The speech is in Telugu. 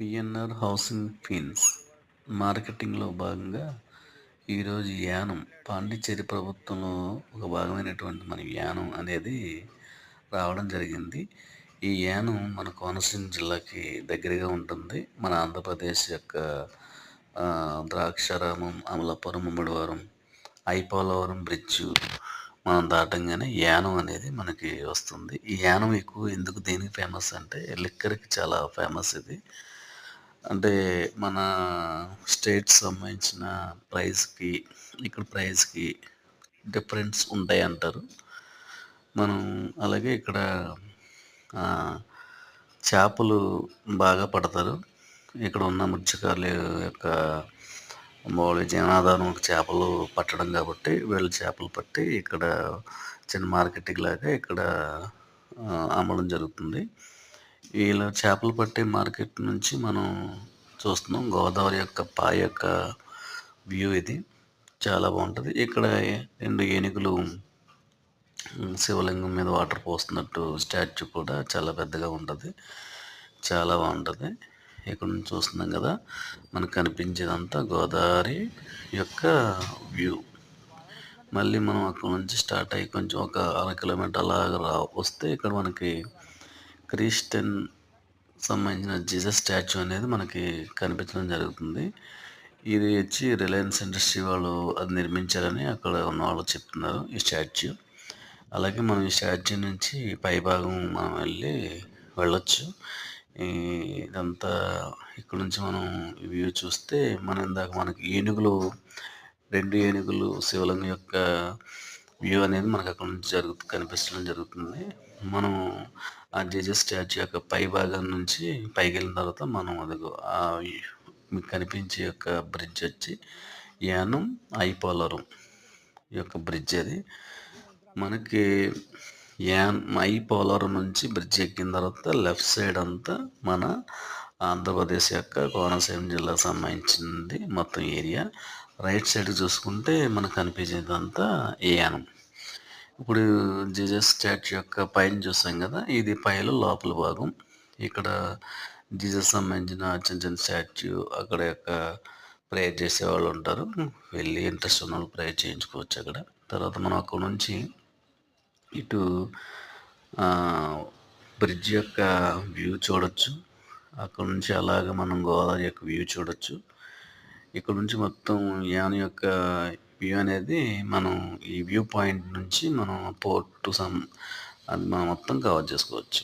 పిఎన్ఆర్ హౌసింగ్ ఫిన్స్ మార్కెటింగ్లో భాగంగా ఈరోజు యానం పాండిచ్చేరి ప్రభుత్వంలో ఒక భాగమైనటువంటి మన యానం అనేది రావడం జరిగింది. ఈ యానం మన కోనసీమ జిల్లాకి దగ్గరగా ఉంటుంది. మన ఆంధ్రప్రదేశ్ యొక్క ద్రాక్షారామం అమలాపురం ఉమ్మడివారం ఐపోలవరం బ్రిడ్జ్ మనం దాటంగానే యానం అనేది మనకి వస్తుంది. ఈ యానం ఎక్కువ ఎందుకు దేనికి ఫేమస్ అంటే లిక్కర్కి చాలా ఫేమస్ ఇది. అంటే మన స్టేట్ సంబంధించిన ప్రైస్కి ఇక్కడ ప్రైస్కి డిఫరెన్స్ ఉంటాయి అంటారు. మనం అలాగే ఇక్కడ చేపలు బాగా పడతారు. ఇక్కడ ఉన్న మత్స్యకారుల యొక్క వాళ్ళ జనాధారం చేపలు పట్టడం కాబట్టి వీళ్ళు చేపలు పట్టి ఇక్కడ చిన్న మార్కెటింగ్ లాగా ఇక్కడ అమ్మడం జరుగుతుంది. ఇలా చేపలు పట్టే మార్కెట్ నుంచి మనం చూస్తున్నాం. గోదావరి యొక్క పా యొక్క వ్యూ ఇది. చాలా బాగుంటుంది. ఇక్కడ రెండు ఏనుగులు శివలింగం మీద వాటర్ పోస్తున్నట్టు స్టాచ్యూ కూడా చాలా పెద్దగా ఉంటుంది. చాలా బాగుంటుంది. ఇక్కడ నుంచి చూస్తున్నాం కదా మనకు కనిపించేదంతా గోదావరి యొక్క వ్యూ. మళ్ళీ మనం అక్కడ నుంచి స్టార్ట్ అయ్యి కొంచెం ఒక అర కిలోమీటర్ అలా రా వస్తే ఇక్కడ మనకి క్రిస్టియన్ సంబంధించిన జీసస్ స్టాచ్యూ అనేది మనకి కనిపించడం జరుగుతుంది. ఇది వచ్చి రిలయన్స్ ఇండస్ట్రీ వాళ్ళు అది నిర్మించారని అక్కడ ఉన్న వాళ్ళు చెప్తున్నారు ఈ స్టాచ్యూ. అలాగే మనం ఈ స్టాచ్యూ నుంచి పైభాగం మనం వెళ్ళి వెళ్ళొచ్చు. ఇదంతా ఇక్కడ నుంచి మనం వ్యూ చూస్తే మన ఇందాక మనకి ఏనుగులు రెండు ఏనుగులు శివలింగం యొక్క వ్యూ అనేది మనకు అక్కడ నుంచి జరుగు కనిపించడం జరుగుతుంది. మనం ఆ జేజస్ స్టాచ్యూ యొక్క పై భాగం నుంచి పైకి వెళ్ళిన తర్వాత మనం అదిగో ఆ మీకు కనిపించే యొక్క బ్రిడ్జ్ వచ్చి యానం ఐపోలవరం యొక్క బ్రిడ్జ్ అది. మనకి యాన్ ఐ పోలవరం నుంచి బ్రిడ్జ్ ఎక్కిన తర్వాత లెఫ్ట్ సైడ్ అంతా మన ఆంధ్రప్రదేశ్ యొక్క కోనసీమ జిల్లాకు సంబంధించింది మొత్తం ఏరియా. రైట్ సైడ్ చూసుకుంటే మనకు కనిపించేదంతా యానం. ఇప్పుడు జీజస్ స్టాచ్యూ యొక్క పైన చూసాం కదా ఇది పైలో లోపల భాగం. ఇక్కడ జీజస్ సంబంధించిన చిన్న చిన్న స్టాచ్యూ అక్కడ యొక్క ప్రేయర్ చేసే వాళ్ళు ఉంటారు. వెళ్ళి ఇంట్రెస్ట్ ఉన్న వాళ్ళు ప్రేయర్ చేయించుకోవచ్చు అక్కడ. తర్వాత మనం అక్కడ నుంచి ఇటు బ్రిడ్జ్ యొక్క వ్యూ చూడొచ్చు. అక్కడ నుంచి అలాగే మనం గోదావరి యొక్క వ్యూ చూడొచ్చు. ఇక్కడ నుంచి మొత్తం యాన్ యొక్క వ్యూ అనేది మనం ఈ వ్యూ పాయింట్ నుంచి మనం పోర్ట్ టు సమ్ అది మనం మొత్తం కవర్ చేసుకోవచ్చు.